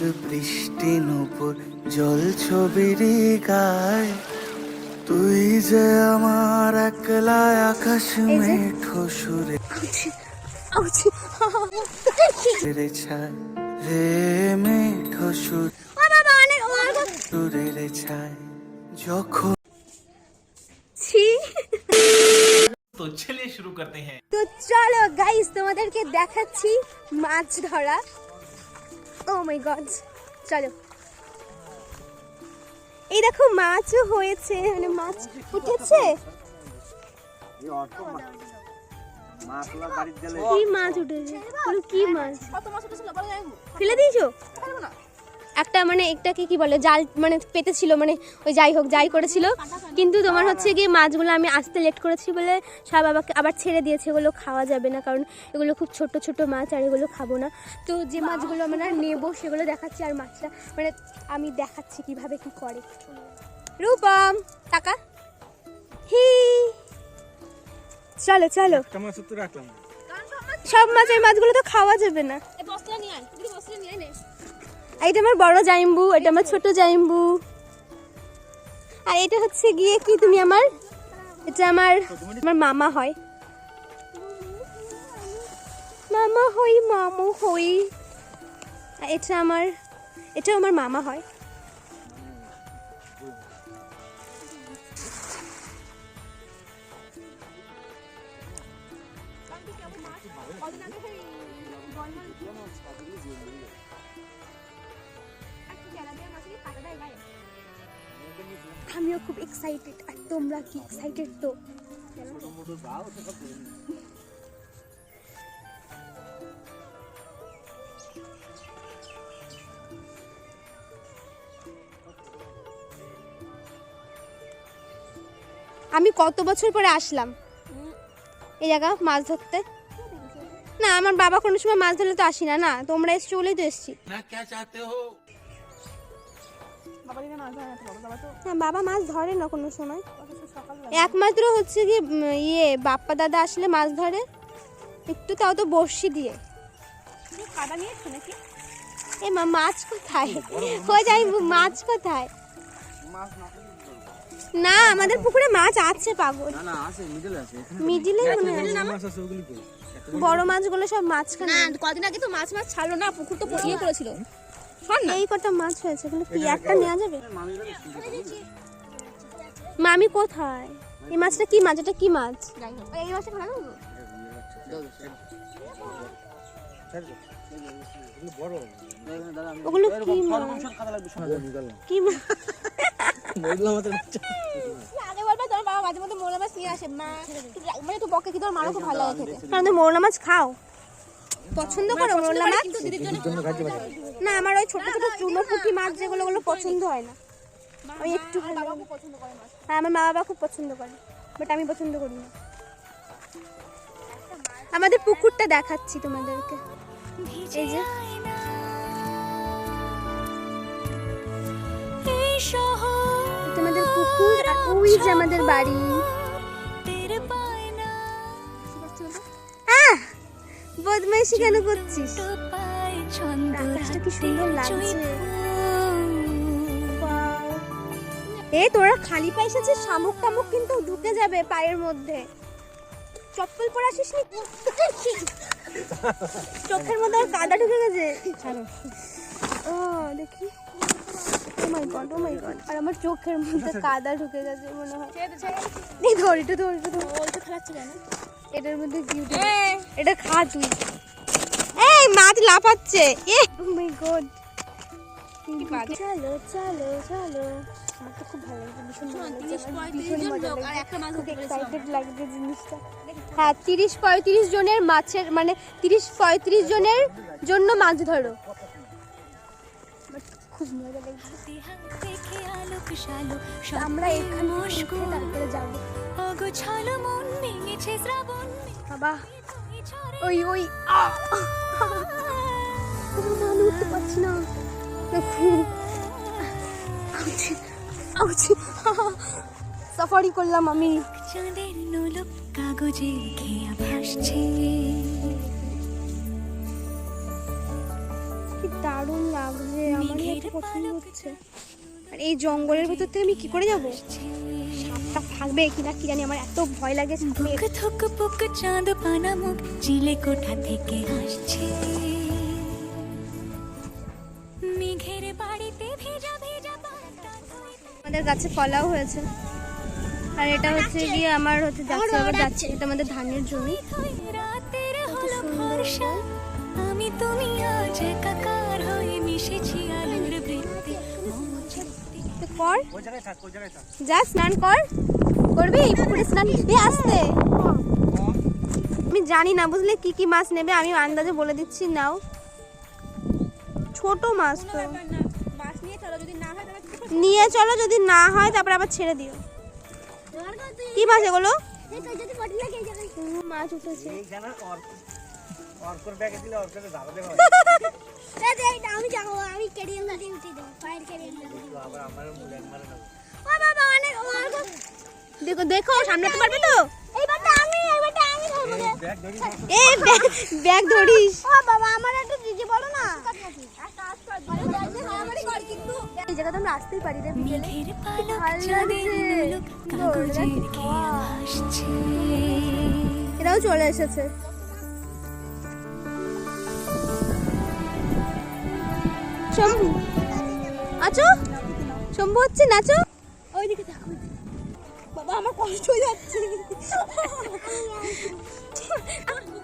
বৃষ্টি নূপুর জল ছবির গায়। তুই যে আমার একলা আকাশ মেঠো সুরে রে ছায় রে মেঠো সুর সুরে রে ছায় যখন তো শুরু করতে হ্যাঁ। তো চলো গাইস তোমাদেরকে দেখাচ্ছি মাছ ধরা। ও মাই গড চলো। এই দেখো মাছও হয়েছে মানে মাছ উঠেছে। কি মাছ উঠেছে? কি মাছ? ফেলে দিয়েছ? একটা মানে একটাকে কি বলে জাল মানে পেতেছিল মানে ওই যাই হোক যাই করেছিল। কিন্তু তোমার হচ্ছে গিয়ে মাছগুলো আমি আসতে লেট করেছি বলে সব বাবাকে আবার ছেড়ে দিয়েছে এগুলো খাওয়া যাবে না কারণ এগুলো খুব ছোট ছোট মাছ আর এগুলো খাব না। তো যে মাছগুলো আমরা নেব সেগুলো দেখাচ্ছি আর মাছটা মানে আমি দেখাচ্ছি কীভাবে কি করে। রূপম টাকা হি। চলো চলো। সব মাছের মাছগুলো তো খাওয়া যাবে না। আর এটা আমার বড় জাইম্বু, এটা আমার ছোট জাইম্বু। আর এটা হচ্ছে গিয়ে কি তুমি আমার, এটা আমার আমার মামা হয়। মামা হই, মামু হই। এটা আমার এটা আমার মামা হয়। আমিও খুব এক্সাইটেড আর তোমরা কি এক্সাইটেড তো? আমি কত বছর পরে আসলাম? এই জায়গা, মাছ ধরতে? না, আমার বাবা কোনো সময় মাছ ধরলে তো আসি না না, তোমরা এসছো বলেই তো এসছি। হ্যাঁ বাবা। মাছ ধরে না কোনো সময়? একমাত্র হচ্ছে কি ইয়ে বাপ্পা দাদা আসলে মাছ ধরে। একটু তাও তো বড়শি দিয়ে। এ মা মাছ কোথায়? কই যাই মাছ কোথায়? না আমাদের পুকুরে মাছ আছে পাগল। না আছে মিডল বড় মাছগুলো সব মাঝখানে কদিন আগে তো মাছ মাছ ছাড়লো না পুকুর তো ইয়ে করেছিল। এই কটা মাছ হয়েছে এগুলো কি একটা নেওয়া যাবে? মামি কোথায়? এই মাছটা কি মাছ? এটা কি মাছ? এই ভালো ওগুলো কি মাছ? কি মাছ? আগে বলবে তোমার বাবা মাঝে মধ্যে মাছ নিয়ে আসে মা মানে তো বকে কি তোর মারও খুব ভালো লাগে খেতে। কারণ তুমি মোরলা মাছ খাও। পছন্দ করো মোরলা মাছ? কিন্তু দিদির জন্য না আমার ওই ছোট ছোট চুনো পুঁটি মাছ যেগুলো ওগুলো পছন্দ হয় না। আমি একটু বাবা খুব পছন্দ করে মাছ। হ্যাঁ আমার মা বাবা খুব পছন্দ করে বাট আমি পছন্দ করি না। আমাদের পুকুরটা দেখাচ্ছি তোমাদেরকে। এই যে। তোমাদের পুকুর আর ওই যে আমাদের বাড়ি। বদমাইশি কেন করছিস? আকাশটা কি সুন্দর লাগছে। এ তোরা খালি পায়ে এসেছিস শামুক টামুক কিন্তু ঢুকে যাবে পায়ের মধ্যে। চপ্পল পরে আসিস নি? চোখের মধ্যে আর কাদা ঢুকে গেছে। ও দেখি। ও মাই গড ও মাই গড আর আমার চোখের মধ্যে কাদা ঢুকে গেছে মনে হয়। এই ধর এটা ধর এটা ধর। ওই তো খেলাচ্ছে কেন এটার মধ্যে কি উঠে এটা খা তুই। মাছ লাফাচ্ছে। এ! ও মাই গড চলো চলো চলো। আমার তো খুব ভালো ভীষণ ভালো ভীষণ মজা খুব এক্সাইটেড জিনিসটা। হ্যাঁ তিরিশ পঁয়ত্রিশ জনের মাছের মানে তিরিশ পঁয়ত্রিশ জনের জন্য মাছ ধরো। খুব মজা লাগছে। আমরা এখানে তারপরে যাব। বাবা ওই ওই আ! আমি উঠতে পারছি না। আউছি, আউছি। সাফারি করলাম আমি। চাঁদের নোলক কাগজে ঘেয়া ভাসছে। কি দারুণ লাগছে আমার পছন্দ হচ্ছে। আর এই জঙ্গলের ভেতর থেকে আমি কি করে যাব? সাপটা থাকবে কিনা কি জানি আমার এত ভয় লাগে থক বুক চাঁদ পানা মুখ চিলে কোঠা থেকে হাসছে আমাদের গাছে কলাও হয়েছে। আর এটা হচ্ছে গিয়ে আমার হচ্ছে যাচ্ছে আবার যাচ্ছে। এটা আমাদের ধানের জমি। আমি তুমি আজ একাকার হয়ে মিশেছি আলোর বৃত্তি। কর। যা স্নান কর। করবি? এই পুকুরে স্নান আসতে। আমি জানি না বুঝলে? কি কি মাছ নেবে আমি আন্দাজে বলে দিচ্ছি নাও। ছোট মাছ তো। নিয়ে চলো যদি না হয় তারপরে আবার ছেড়ে দিও। কি মাছ এগুলো? মাছ উঠেছে। দেখো দেখো সামলাতে পারবে তো? ব্যাগ ব্যাগ ধরিস। বাবা আমার একটু দিদি বলো না। আমারই কর কিন্তু এই জায়গাতে আমরা আসতেই পারি বিকেলে ভালো লাগছে। ভাসছে এরাও চলে এসেছে শম্ভু আছো শম্ভু হচ্ছে নাচো ওইদিকে দেখো বাবা আমার কষ্ট হয়ে যাচ্ছে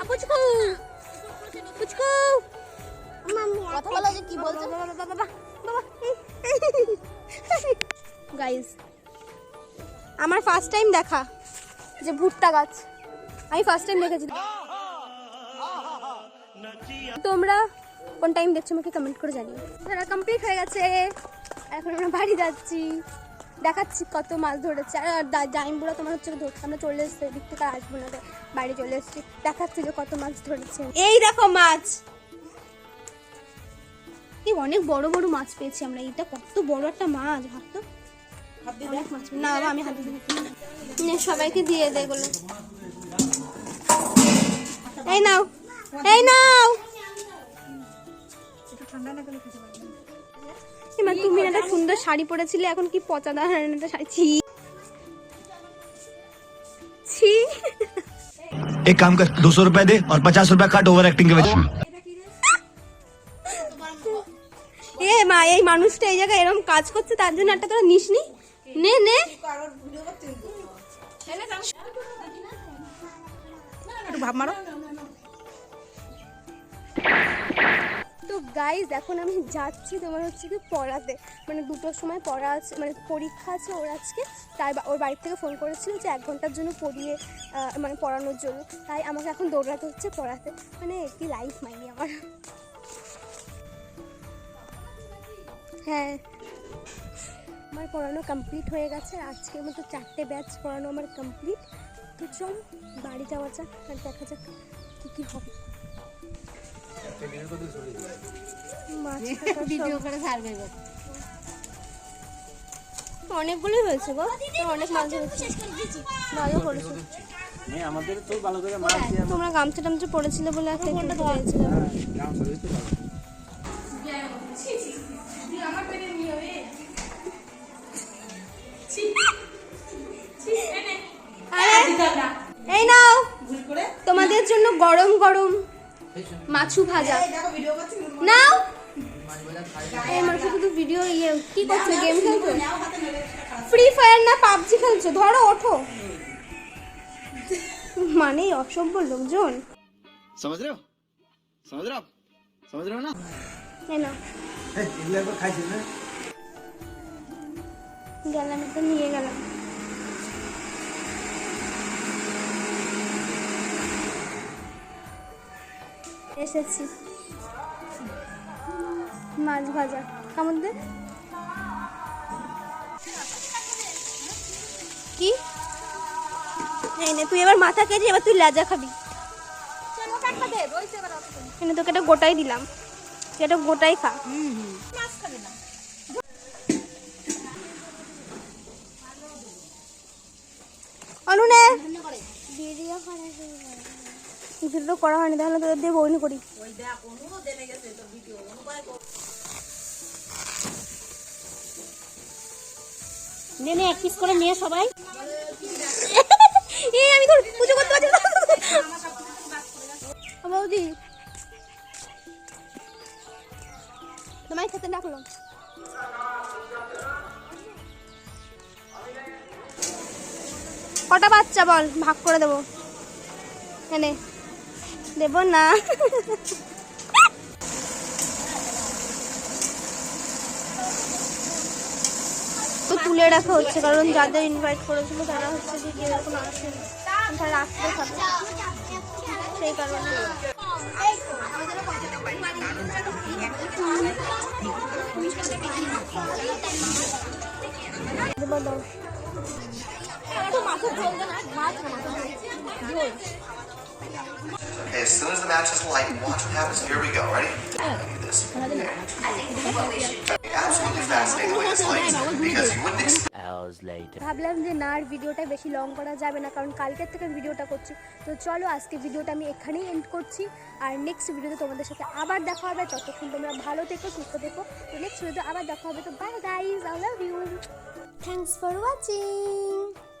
পুচকু পুচকু কথা বলা যে কি বলছো গাইস আমার ফার্স্ট টাইম দেখা যে ভুট্টা গাছ। আমি ফার্স্ট টাইম দেখেছি। তোমরা কোন টাইম দেখছ আমাকে কমেন্ট করে জানিও। তারা কমপ্লিট হয়ে গেছে। এখন আমরা বাড়ি যাচ্ছি। দেখাচ্ছি কত মাছ ধরেছে। আর জাইমবুড়া তোমার হচ্ছে ধরতে। আমরা চলে এসেছি এদিক থেকে আসব না। বাইরে চলে এসেছি। দেখাচ্ছি যে কত মাছ ধরেছে। এই দেখো মাছ। এই অনেক বড় বড় মাছ পেয়েছি আমরা। এটা কত বড় একটা মাছ, ভাবতো। না বাবা আমি হাতে দিই নে, সবাইকে দিয়ে দে এগুলো এই নাও এই নাও এমা তুমি না একটা সুন্দর শাড়ি পরেছিলে এখন কি পচা দাঁড়ানো একটা শাড়ি ছি ছি एक काम कर दो सौ रुपए दे और पचास रुपए काट ओवर एक्टिंग के वजह মানুষটা এই জায়গায় এরকম কাজ করছে, তার জন্য একটা তোরা নিস নি, নে। নে তো গাইজ এখন আমি যাচ্ছি তোমার হচ্ছে কি পড়াতে। মানে দুটোর সময় পড়া আছে মানে পরীক্ষা আছে ওর আজকে। তাই ওর বাড়ির থেকে ফোন করেছিল যে এক ঘণ্টার জন্য পড়িয়ে মানে পড়ানোর জন্য। তাই আমাকে এখন দৌড়াতে হচ্ছে পড়াতে। মানে কি লাইফ মাইনি আমার। হ্যাঁ। আমার পড়ানো কমপ্লিট হয়ে গেছে। আর আজকের মতো চারটে ব্যাচ পড়ানো আমার কমপ্লিট তো চল বাড়ি যাওয়া যাক আর দেখা যাক কী কী হবে। অনেকগুলোই হয়েছে গো। অনেক মাছ হয়েছে। ভালো করেছ তোমরা গামছা টামছা পড়েছিলে বলে একটা কিনতে গরম গরম। মাছু ভাজা। নাও। শুধু ভিডিও ইয়ে কি করছ গেম খেলছো? ফ্রি ফায়ার না পাবজি খেলছো? ধরো ওঠো। মানে অসভ্য লোকজন। সমাজ রে সমাজ রে সমাজ রে না গেলাম তো নিয়ে গেলাম। এসেছি। মাছ ভাজা। কেমন দে? কি? তুই এবার মাথা কেটে এবার তুই লেজা খাবি। এনে তোকে এটা গোটাই দিলাম। তুই এটা গোটাই খা। অনুনে ভিডিও করা। ভিডিও তো করা হয়নি, তাহলে তোদের দিয়ে বৌনি করি। নে নে, এক পিস করে নিয়ে সবাই। এই আমি তোর পুজো করতে পারছি না। বৌদি। তোমায় খেতে ডাকলো কটা বাচ্চা বল, ভাগ করে দেবো। এনে। দেবো না। তো তুলে রাখা হচ্ছে, কারণ যাদের ইনভাইট করেছিল তারা হচ্ছে যে এখন আসেনি, তারা আসতে থাকে সেই কারণে। Okay, as soon as the match is light, watch what happens. Here we go. Ready? Look at this. Absolutely fascinating the way this lights because you wouldn't expect. ভাবলাম যে না আর ভিডিওটা বেশি লং করা যাবে না কারণ কালকের থেকে ভিডিওটা করছি তো চলো আজকে ভিডিওটা আমি এখানেই এন্ড করছি আর নেক্সট ভিডিওতে তোমাদের সাথে আবার দেখা হবে ততক্ষণ তোমরা ভালো থেকো সুস্থ থেকো তো নেক্সট ভিডিওতে আবার দেখা হবে তো bye guys I love you thanks for watching